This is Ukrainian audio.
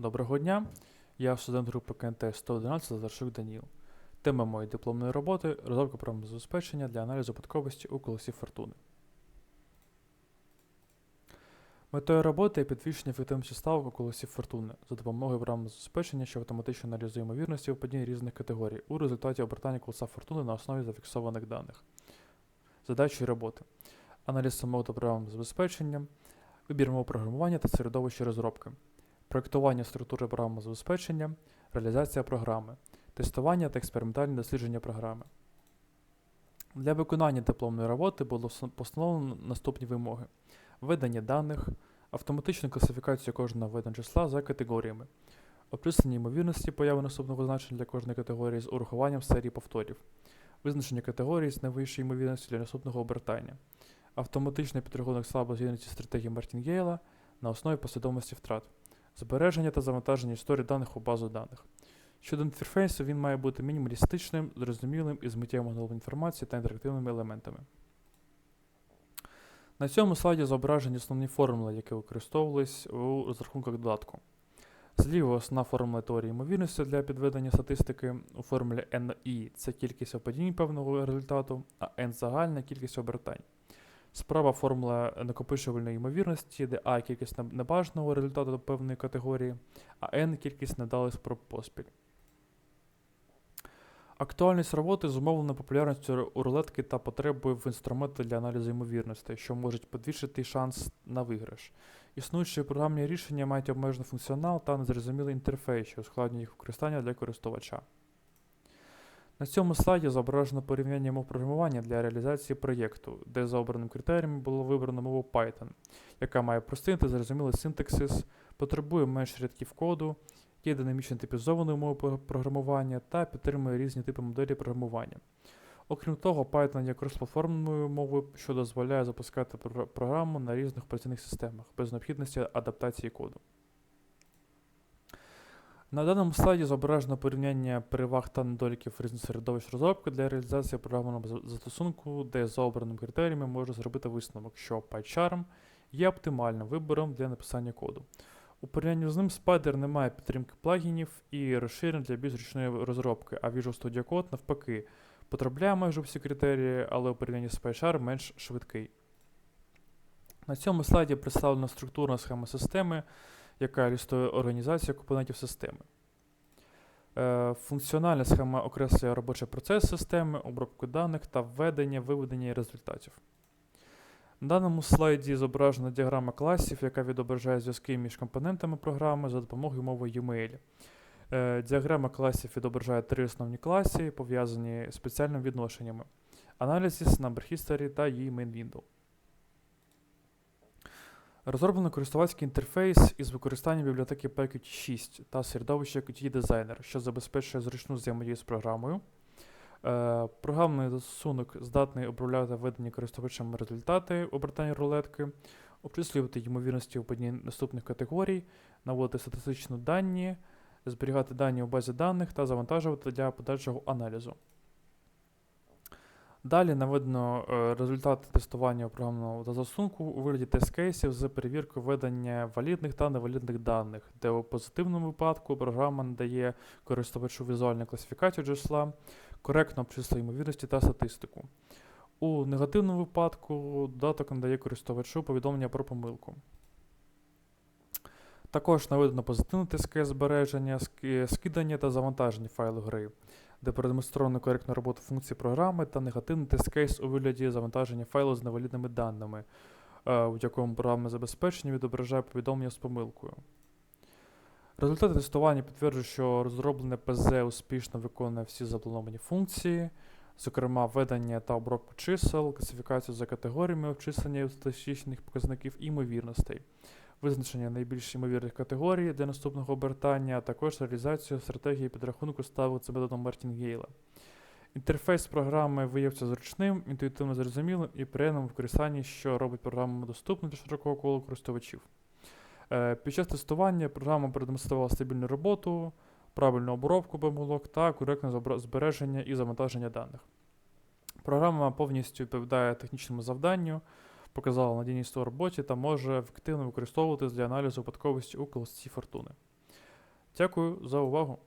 Доброго дня. Я студент групи КНТ 111 Лазарчук Даніл. Тема моєї дипломної роботи розробка програмного забезпечення для аналізу випадковості у колесі фортуни. Метою роботи є підвищення ефективності ставок у колесі фортуни за допомогою програмного забезпечення, що автоматично аналізує ймовірності випадіння різних категорій у результаті обертання колеса фортуни на основі зафіксованих даних. Задачі роботи. Аналіз самого та програмного забезпечення, вибір мов програмування та середовище розробки проєктування структури програмного забезпечення, реалізація програми, тестування та експериментальне дослідження програми. Для виконання дипломної роботи було постановлено наступні вимоги: введення даних, автоматичну класифікацію кожного виду числа за категоріями, обчислення ймовірності появи наступного значення для кожної категорії з урахуванням серії повторів, визначення категорії з найвищою ймовірністю для наступного обертання, автоматичний підрахунок слабозгідності стратегії Мартінгейла на основі послідовності втрат збереження та завантаження історії даних у базу даних. Щодо інтерфейсу, він має бути мінімалістичним, зрозумілим із миттєвим оновленням інформації та інтерактивними елементами. На цьому слайді зображені основні формули, які використовувались у розрахунках додатку. Зліва основна формула теорії ймовірності для підведення статистики у формулі NI це кількість опадінь певного результату, а N загальна кількість обертань. Справа формула накопичувальної ймовірності, де А кількість неб- небажаного результату до певної категорії, а N кількість недалих спроб поспіль. Актуальність роботи зумовлена популярністю рулетки та потребою в інструменти для аналізу ймовірностей, що можуть підвищити шанс на виграш. Існуючі програмні рішення мають обмежений функціонал та незрозумілий інтерфейс, що ускладнює їх використання для користувача. На цьому слайді зображено порівняння мов програмування для реалізації проєкту, де за обраним критеріями було вибрано мову Python, яка має простий та зрозумілий синтаксис, потребує менш рядків коду, є динамічно типізованою мовою програмування та підтримує різні типи моделі програмування. Окрім того, Python є кросплатформною мовою, що дозволяє запускати програму на різних операційних системах без необхідності адаптації коду. На даному слайді зображено порівняння переваг та недоліків різних середовищ розробки для реалізації програмного застосунку, де за обраним критеріями можна зробити висновок, що PyCharm є оптимальним вибором для написання коду. У порівнянні з ним Spider не має підтримки плагінів і розширень для більш зручної розробки, а Visual Studio Code навпаки потрапляє майже всі критерії, але у порівнянні з PyCharm менш швидкий. На цьому слайді представлена структурна схема системи, яка ілюструє організацію компонентів системи. Е, Функціональна схема окреслює робочий процес системи, обробку даних та введення, виведення результатів. На даному слайді зображена діаграма класів, яка відображає зв'язки між компонентами програми за допомогою мови UML. Е, Діаграма класів відображає три основні класи, пов'язані спеціальними відношеннями: Analysis, Number History та її Main Window. Розроблено користувацький інтерфейс із використанням бібліотеки PQT6 та середовища QT Designer, що забезпечує зручну взаємодію з програмою. Е, програмний застосунок здатний обробляти введені користувачами результати обертання рулетки, обчислювати ймовірності випадіння наступних категорій, наводити статистичні дані, зберігати дані у базі даних та завантажувати для подальшого аналізу. Далі наведено е, результати тестування програмного застосунку у вигляді тест-кейсів з перевіркою введення валідних та невалідних даних, де у позитивному випадку програма надає користувачу візуальну класифікацію числа, коректно обчислює ймовірності та статистику. У негативному випадку додаток надає користувачу повідомлення про помилку. Також наведено позитивне тест-кейс збереження, скидання та завантаження файлу гри де продемонстровано коректну роботу функцій програми та негативний тест-кейс у вигляді завантаження файлу з невалідними даними, е, в якому програмне забезпечення відображає повідомлення з помилкою. Результати тестування підтверджують, що розроблене ПЗ успішно виконує всі заплановані функції, зокрема введення та обробку чисел, класифікацію за категоріями обчислення статистичних показників і ймовірностей, визначення найбільш ймовірних категорій для наступного обертання, а також реалізацію стратегії підрахунку ставок за методом Мартінгейла. Інтерфейс програми виявився зручним, інтуїтивно зрозумілим і приємним в використанні, що робить програму доступною для широкого кола користувачів. Е, Під час тестування програма продемонструвала стабільну роботу, правильну обробку помилок та коректне збереження і завантаження даних. Програма повністю відповідає технічному завданню, показала надійність у роботі та може ефективно використовуватись для аналізу випадковості у класці фортуни. Дякую за увагу.